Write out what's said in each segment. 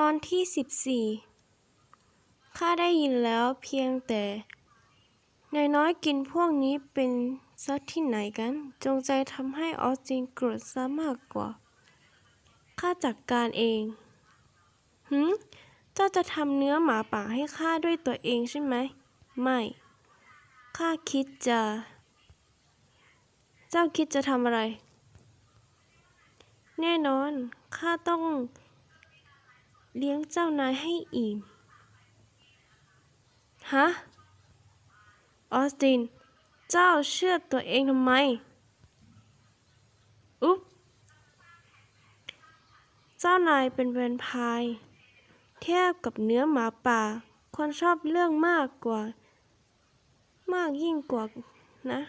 ตอนที่สิบสี่ข้าได้ยินแล้วเพียงแต่นายน้อยกินพวกนี้เป็นซะที่ไหนกัน จงใจทำให้ออสตินโกรธซะมากกว่า ข้าจัดการเองหืมเจ้าจะทำเนื้อหมาป่าให้ข้าด้วยตัวเองใช่ไหม ไม่ ข้าคิดจะ เจ้าคิดจะทำอะไร แน่นอน ข้าต้อง เลี้ยงเจ้านายให้อิ่ม ฮะ ออสติน เจ้าเชื่อตัวเองทำไม อุ๊บ เจ้านายเป็นแวมไพร์เทียบกับเนื้อหมาป่า คนชอบเรื่องมากกว่า มากยิ่งกว่านะ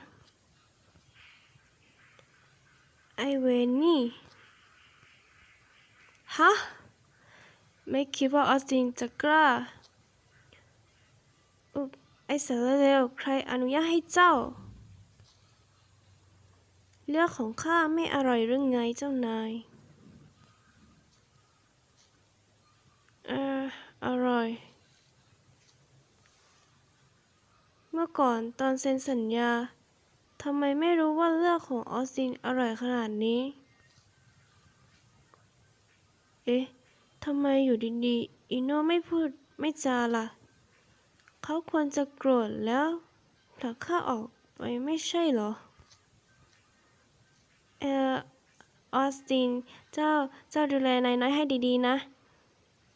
ไอเวนนี่ ฮะ ไม่คิดว่าออสตินจะกล้าอุ๊บไอสารเลวใครอนุญาตให้เจ้า เลือดของข้าไม่อร่อยหรือไงเจ้านาย เอออร่อย เมื่อก่อนตอนเซ็นสัญญาทำไมไม่รู้ว่าเลือดของออสตินอร่อยขนาดนี้ เอ๊ะ ทำไมอยู่ดีๆอิโน่ไม่พูดไม่จาล่ะ เขาควรจะโกรธแล้วผลักข้าออกไปไม่ใช่เหรอ เออออสติน เจ้าเจ้าดูแลนายน้อยให้ดีๆนะ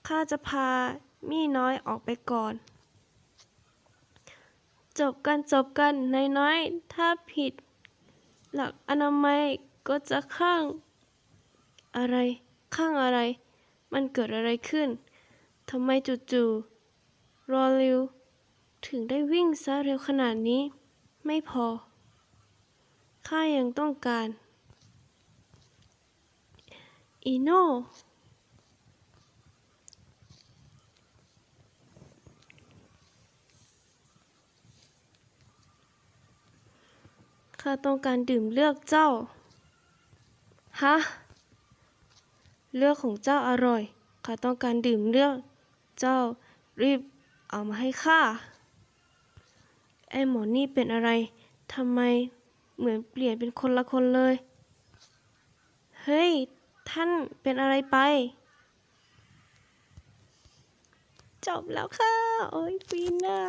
ข้าจะพามี่น้อยออกไปก่อน จบกันจบกันนายน้อย ถ้าผิด หลักอนามัยก็จะข้างอะไรข้างอะไร มันเกิดอะไรขึ้น ทำไมจู่ๆรอลิว ถึงได้วิ่งซะเร็วขนาดนี้ ไม่พอ ข้ายังต้องการ อีโน่ข้าต้องการดื่มเลือกเจ้า ฮะ เลือกของเจ้าอร่อยข้าต้องการดื่มเลือกเจ้ารีบเอามาให้ข้าไอ้หมอนี่เป็นอะไรทำไมเหมือนเปลี่ยนเป็นคนละคนเลย เฮ้ย ท่านเป็นอะไรไป จบแล้วค่ะ โอ้ยฟีน่า